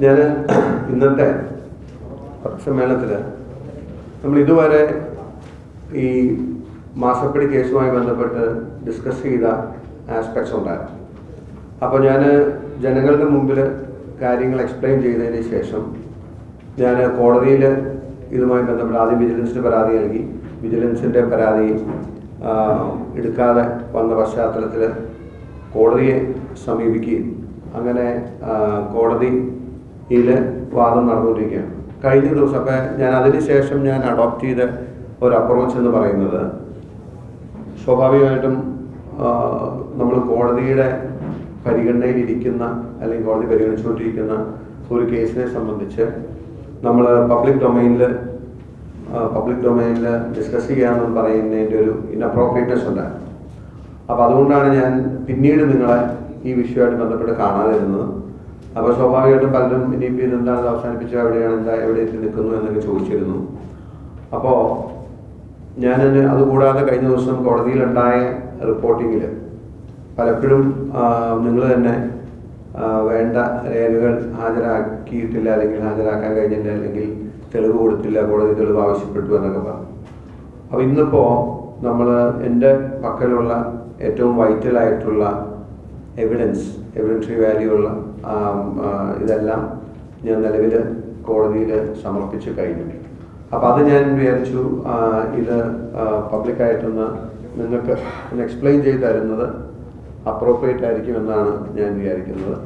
ഞാൻ ഇന്നത്തെ സമ്മേളനത്തിൽ നമ്മൾ ഇതുവരെ ഈ മാസപ്പടി കേസുമായി ബന്ധപ്പെട്ട് ഡിസ്കസ് ചെയ്ത ആസ്പെക്ട്സ് ഉണ്ടായിരുന്നു. അപ്പോൾ ഞാൻ ജനങ്ങളുടെ മുമ്പിൽ കാര്യങ്ങൾ എക്സ്പ്ലെയിൻ ചെയ്തതിന് ശേഷം ഞാൻ കോടതിയിൽ ഇതുമായി ബന്ധപ്പെട്ട് ആദ്യം വിജിലൻസിന് പരാതി നൽകി. വിജിലൻസിന്റെ പരാതി എടുക്കാതെ വന്ന പശ്ചാത്തലത്തിൽ കോടതിയെ സമീപിക്കുകയും അങ്ങനെ ആ, കോടതിയിൽ വാദം നടന്നുകൊണ്ടിരിക്കുകയാണ്. കഴിഞ്ഞ ദിവസം അപ്പം ഞാൻ അതിനുശേഷം ഞാൻ അഡോപ്റ്റ് ചെയ്ത ഒരു അപ്രോച്ച് എന്ന് പറയുന്നത് സ്വാഭാവികമായിട്ടും നമ്മൾ കോടതിയുടെ പരിഗണനയിലിരിക്കുന്ന അല്ലെങ്കിൽ കോടതി പരിഗണിച്ചുകൊണ്ടിരിക്കുന്ന ഒരു കേസിനെ സംബന്ധിച്ച് നമ്മൾ പബ്ലിക് ഡൊമൈനിൽ പബ്ലിക് ഡൊമൈനിൽ ഡിസ്കസ് ചെയ്യാമെന്ന് പറയുന്നതിന്റെ ഒരു ഇൻഅപ്രോപ്രിയറ്റ്നെസ് ഉണ്ടായിരുന്നു. അപ്പോൾ അതുകൊണ്ടാണ് ഞാൻ പിന്നീട് നിങ്ങളെ ഈ വിഷയമായിട്ട് ബന്ധപ്പെട്ട് കാണാതിരുന്നത്. അപ്പോൾ സ്വാഭാവികമായിട്ടും പലരും ഇനി ഇതെന്താണ് ഇത് അവസാനിപ്പിച്ചത് എവിടെയാണ് എന്താ എവിടെ എത്തി നിൽക്കുന്നു എന്നൊക്കെ ചോദിച്ചിരുന്നു. അപ്പോൾ ഞാൻ അതുകൂടാതെ കഴിഞ്ഞ ദിവസം കോടതിയിലുണ്ടായ റിപ്പോർട്ടിങ്ങിൽ പലപ്പോഴും നിങ്ങൾ തന്നെ വേണ്ട രേഖകൾ ഹാജരാക്കിയിട്ടില്ല അല്ലെങ്കിൽ ഹാജരാക്കാൻ കഴിഞ്ഞില്ല അല്ലെങ്കിൽ തെളിവ് കൊടുത്തില്ല കോടതി തെളിവ് ആവശ്യപ്പെട്ടു എന്നൊക്കെ പറഞ്ഞു. അപ്പോൾ ഇന്നിപ്പോ നമ്മൾ എന്റെ പക്കലുള്ള ഏറ്റവും വൈറ്റൽ ആയിട്ടുള്ള എവിഡൻസ് എവിഡൻസറി വാല്യൂ ഉള്ള ഇതെല്ലാം ഞാൻ നിലവിൽ കോടതിയിൽ സമർപ്പിച്ച് കഴിഞ്ഞു. അപ്പം അത് ഞാൻ വിചാരിച്ചു ഇത് പബ്ലിക്കായിട്ടൊന്ന് നിങ്ങൾക്ക് ഒന്ന് എക്സ്പ്ലെയിൻ ചെയ്ത് തരുന്നത് അപ്രോപ്രിയേറ്റ് ആയിരിക്കുമെന്നാണ് ഞാൻ വിചാരിക്കുന്നത്.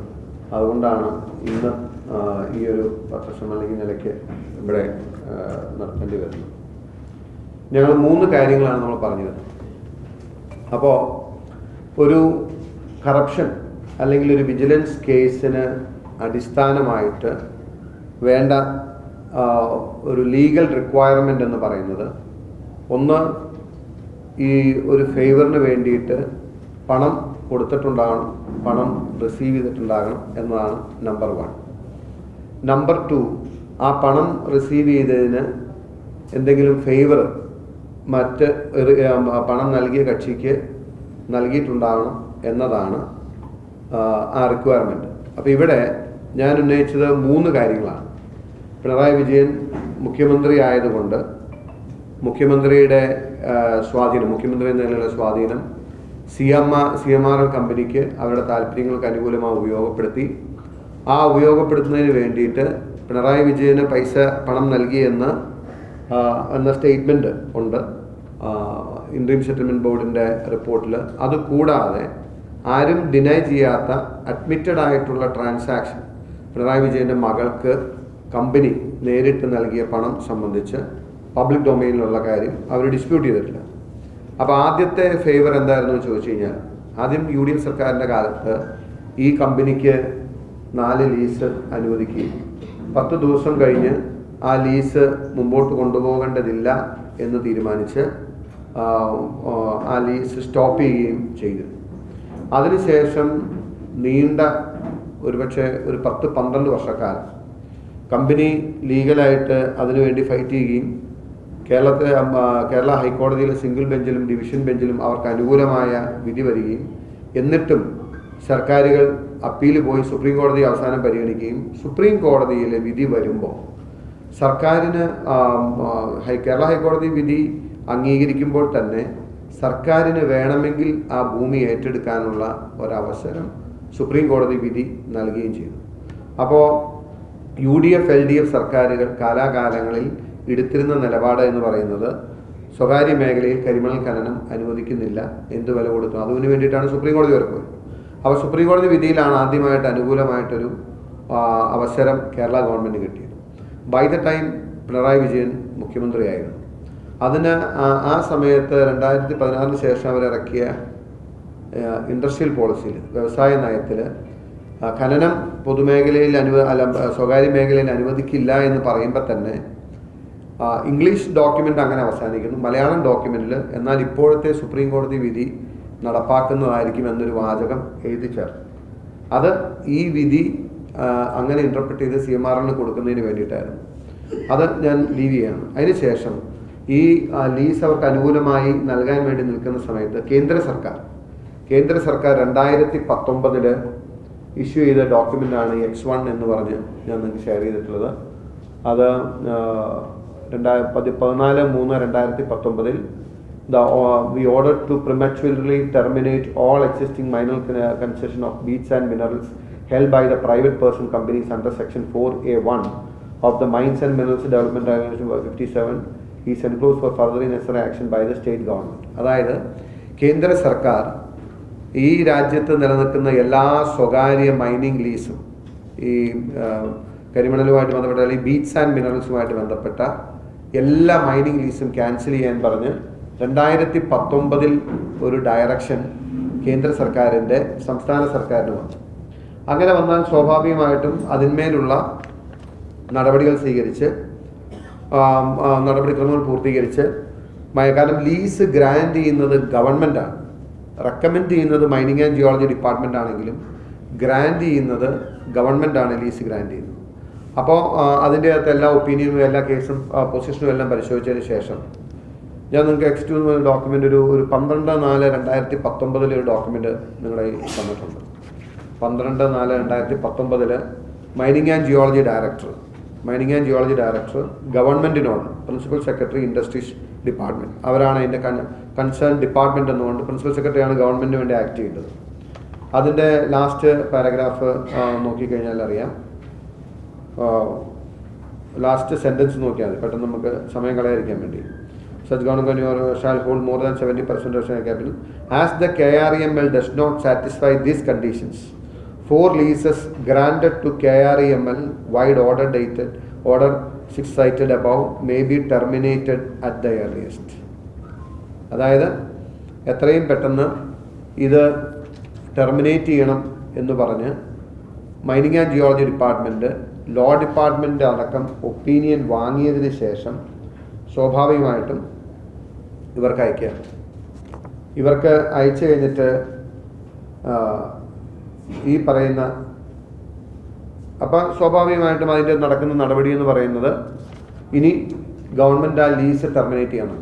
അതുകൊണ്ടാണ് ഇന്ന് ഈ ഒരു പത്രസമ്മേളന നിലയ്ക്ക് ഇവിടെ നടത്തേണ്ടി വരുന്നത്. ഞങ്ങൾ മൂന്ന് കാര്യങ്ങളാണ് നമ്മൾ പറഞ്ഞത്. അപ്പോൾ ഒരു കറപ്ഷൻ അല്ലെങ്കിൽ ഒരു വിജിലൻസ് കേസിന് അടിസ്ഥാനമായിട്ട് വേണ്ട ഒരു ലീഗൽ റിക്വയർമെന്റ് എന്ന് പറയുന്നത് ഒന്ന് ഈ ഒരു ഫേവറിന് വേണ്ടിയിട്ട് പണം കൊടുത്തിട്ടുണ്ടാകണം പണം റിസീവ് ചെയ്തിട്ടുണ്ടാകണം എന്നതാണ് നമ്പർ വൺ നമ്പർ ടു ആ പണം റിസീവ് ചെയ്തതിന് എന്തെങ്കിലും ഫേവർ മറ്റ് പണം നൽകിയ കക്ഷിക്ക് നൽകിയിട്ടുണ്ടാകണം എന്നതാണ് ആ, റിക്വയർമെന്റ് അപ്പോൾ ഇവിടെ ഞാൻ ഉന്നയിച്ചത് മൂന്ന് കാര്യങ്ങളാണ്. പിണറായി വിജയൻ മുഖ്യമന്ത്രി ആയതുകൊണ്ട് മുഖ്യമന്ത്രിയുടെ സ്വാധീനം മുഖ്യമന്ത്രി എന്ന നിലയിലുള്ള സ്വാധീനം C M R C M R L കമ്പനിക്ക് അവരുടെ താല്പര്യങ്ങൾക്ക് അനുകൂലമായി ഉപയോഗപ്പെടുത്തി. ആ ഉപയോഗപ്പെടുത്തുന്നതിന് വേണ്ടിയിട്ട് പിണറായി വിജയന് പൈസ പണം നൽകിയെന്ന് എന്ന സ്റ്റേറ്റ്മെന്റ് ഉണ്ട്. ഇൻട്രീം സെറ്റിൽമെന്റ് ബോർഡിന്റെ റിപ്പോർട്ടിൽ അത് കൂടാതെ ആരും ഡിനൈ ചെയ്യാത്ത അഡ്മിറ്റഡ് ആയിട്ടുള്ള ട്രാൻസാക്ഷൻ പിണറായി വിജയന്റെ മകൾക്ക് കമ്പനി നേരിട്ട് നൽകിയ പണം സംബന്ധിച്ച് പബ്ലിക് ഡൊമൈനിലുള്ള കാര്യം അവർ ഡിസ്പ്യൂട്ട് ചെയ്തിട്ടില്ല. അപ്പോൾ ആദ്യത്തെ ഫേവർ എന്തായിരുന്നു എന്ന് ചോദിച്ചു കഴിഞ്ഞാൽ ആദ്യം യു ഡി എഫ് സർക്കാരിന്റെ കാലത്ത് ഈ കമ്പനിക്ക് നാല് ലീസ് അനുവദിക്കുകയും പത്ത് ദിവസം കഴിഞ്ഞ് ആ ലീസ് മുമ്പോട്ട് കൊണ്ടുപോകേണ്ടതില്ല എന്ന് തീരുമാനിച്ച് ആ, ലീസ് സ്റ്റോപ്പ് ചെയ്യുകയും ചെയ്തു. അതിനുശേഷം നീണ്ട ഒരുപക്ഷെ ഒരു പത്ത് പന്ത്രണ്ട് വർഷക്കാലം കമ്പനി ലീഗലായിട്ട് അതിനുവേണ്ടി ഫൈറ്റ് ചെയ്യുകയും കേരളത്തിലെ കേരള ഹൈക്കോടതിയിലെ സിംഗിൾ ബെഞ്ചിലും ഡിവിഷൻ ബെഞ്ചിലും അവർക്ക് അനുകൂലമായ വിധി വരികയും എന്നിട്ടും സർക്കാരുകൾ അപ്പീൽ പോയി സുപ്രീം കോടതി അവസാനം പരിഗണിക്കുകയും സുപ്രീം കോടതിയിലെ വിധി വരുമ്പോൾ സർക്കാരിന് കേരള ഹൈക്കോടതി വിധി അംഗീകരിക്കുമ്പോൾ തന്നെ സർക്കാരിന് വേണമെങ്കിൽ ആ ഭൂമി ഏറ്റെടുക്കാനുള്ള ഒരവസരം സുപ്രീം കോടതി വിധി നൽകുകയും ചെയ്തു. അപ്പോൾ U D F L D F സർക്കാരുകൾ കാലാകാലങ്ങളിൽ എടുത്തിരുന്ന നിലപാട് എന്ന് പറയുന്നത് സ്വകാര്യ മേഖലയിൽ കരിമണൽ ഖനനം അനുവദിക്കുന്നില്ല എന്ത് വില കൊടുത്തു അതിനു വേണ്ടിയിട്ടാണ് സുപ്രീം കോടതി വരെ പോയത്. അപ്പോൾ സുപ്രീം കോടതി വിധിയിലാണ് ആദ്യമായിട്ട് അനുകൂലമായിട്ടൊരു അവസരം കേരള ഗവൺമെന്റ് കിട്ടിയത്. By the time Pinarayi Vijayan മുഖ്യമന്ത്രിയായിരുന്നു. അതിന് ആ- സമയത്ത് രണ്ടായിരത്തി പതിനാറിന് ശേഷം അവരിറക്കിയ ഇൻഡസ്ട്രിയൽ പോളിസിയിൽ വ്യവസായ നയത്തിൽ ഖനനം പൊതുമേഖലയിൽ അനുവ അല്ല സ്വകാര്യ മേഖലയിൽ അനുവദിക്കില്ല എന്ന് പറയുമ്പോൾ തന്നെ ഇംഗ്ലീഷ് ഡോക്യുമെന്റ് അങ്ങനെ അവസാനിക്കുന്നു. മലയാളം ഡോക്യുമെന്റിൽ എന്നാൽ ഇപ്പോഴത്തെ സുപ്രീം കോടതി വിധി നടപ്പാക്കുന്നതായിരിക്കും എന്നൊരു വാചകം എഴുതി ചേർന്നു അത് ഈ വിധി അങ്ങനെ ഇന്റർപ്രറ്റ് ചെയ്ത് സി എം എല്ലിന് കൊടുക്കുന്നതിന് വേണ്ടിയിട്ടായിരുന്നു. അത് ഞാൻ ലീവ് ചെയ്യാണ്. അതിനുശേഷം ഈ ലീസ് അവർക്ക് അനുകൂലമായി നൽകാൻ വേണ്ടി നിൽക്കുന്ന സമയത്ത് കേന്ദ്ര സർക്കാർ കേന്ദ്ര സർക്കാർ രണ്ടായിരത്തി പത്തൊമ്പതിൽ ഇഷ്യൂ ചെയ്ത ഡോക്യുമെന്റാണ് എക്സ് വൺ എന്ന് പറഞ്ഞ് ഞാൻ നിങ്ങൾക്ക് ഷെയർ ചെയ്തിട്ടുള്ളത്. അത് രണ്ടായിരത്തി പതി പതിനാല് മൂന്ന് രണ്ടായിരത്തി പത്തൊമ്പതിൽ the we order to prematurely terminate all existing mineral concession of beach and minerals held by the private person companies under section 4A1 of the Mines and Minerals Development Regulation 57 is enclose for further necessary action by the state government അതായത് കേന്ദ്ര സർക്കാർ ഈ രാജ്യത്ത് നിലനിൽക്കുന്ന എല്ലാ സ്വകാര്യ mining ലീസും ഈ കരിമണലുമായിട്ട് ബന്ധപ്പെട്ട അല്ലെങ്കിൽ ബീറ്റ്സ് ആൻഡ് മിനറൽസുമായിട്ട് ബന്ധപ്പെട്ട എല്ലാ മൈനിങ് ലീസും ക്യാൻസൽ ചെയ്യാൻ പറഞ്ഞ് രണ്ടായിരത്തി പത്തൊമ്പതിൽ ഒരു ഡയറക്ഷൻ കേന്ദ്ര സർക്കാരിന്റെ സംസ്ഥാന സർക്കാരിന് വന്നു. അങ്ങനെ വന്നാൽ സ്വാഭാവികമായിട്ടും അതിന്മേലുള്ള നടപടികൾ സ്വീകരിച്ച് നടപടിക്രമങ്ങൾ പൂർത്തീകരിച്ച് കാരണം ലീസ് ഗ്രാൻഡ് ചെയ്യുന്നത് ഗവൺമെന്റാണ് റെക്കമെൻഡ് ചെയ്യുന്നത് മൈനിങ് ആൻഡ് ജിയോളജി ഡിപ്പാർട്ട്മെന്റ് ആണെങ്കിലും ഗ്രാൻഡ് ചെയ്യുന്നത് ഗവൺമെന്റാണ് ലീസ് ഗ്രാൻഡ് ചെയ്യുന്നത്. അപ്പോൾ അതിന്റെ അകത്ത് എല്ലാ ഒപ്പീനിയനും എല്ലാ കേസും പൊസിഷനും എല്ലാം പരിശോധിച്ചതിന് ശേഷം ഞാൻ നിങ്ങൾക്ക് എക്സ് ടു ഡോക്യുമെന്റ് ഒരു ഒരു പന്ത്രണ്ട് നാല് രണ്ടായിരത്തി പത്തൊമ്പതിൽ ഒരു ഡോക്യുമെന്റ് നിങ്ങളെ തന്നിട്ടുണ്ട്. പന്ത്രണ്ട് നാല് രണ്ടായിരത്തി പത്തൊമ്പതിൽ mining and geology director. Mining and geology director ഗവൺമെന്റിനോട് പ്രിൻസിപ്പൽ സെക്രട്ടറി ഇൻഡസ്ട്രീസ് ഡിപ്പാർട്ട്മെന്റ് അവരാണ് അതിന്റെ കൺസേൺ ഡിപ്പാർട്ട്മെന്റ് എന്നുകൊണ്ട് പ്രിൻസിപ്പൽ സെക്രട്ടറിയാണ് ഗവൺമെന്റിന് വേണ്ടി ആക്ട് ചെയ്യേണ്ടത്. അതിന്റെ ലാസ്റ്റ് പാരഗ്രാഫ് നോക്കിക്കഴിഞ്ഞാൽ അറിയാം. ലാസ്റ്റ് സെന്റൻസ് നോക്കിയാൽ മതി. പെട്ടെന്ന് നമുക്ക് സമയം കളയാതിരിക്കാൻ വേണ്ടി. Such government shall hold more than seventy percent capital as the K R M L does not satisfy these conditions K R E M L vide order dated order six cited above may be terminated at the earliest അതായത് എത്രയും പെട്ടെന്ന് ഇത് terminate ചെയ്യണം എന്ന് പറഞ്ഞ് mining and geology department law department അടക്കം opinion വാങ്ങിയതിന് ശേഷം സ്വാഭാവികമായിട്ടും ഇവർക്ക് അയക്കുക ഇവർക്ക് അയച്ചു കഴിഞ്ഞിട്ട് ഈ പറയുന്ന അപ്പം സ്വാഭാവികമായിട്ടും അതിന്റെ നടക്കുന്ന നടപടി എന്ന് പറയുന്നത് ഇനി ഗവൺമെന്റ് ആ ലീസ് ടെർമിനേറ്റ് ചെയ്യണം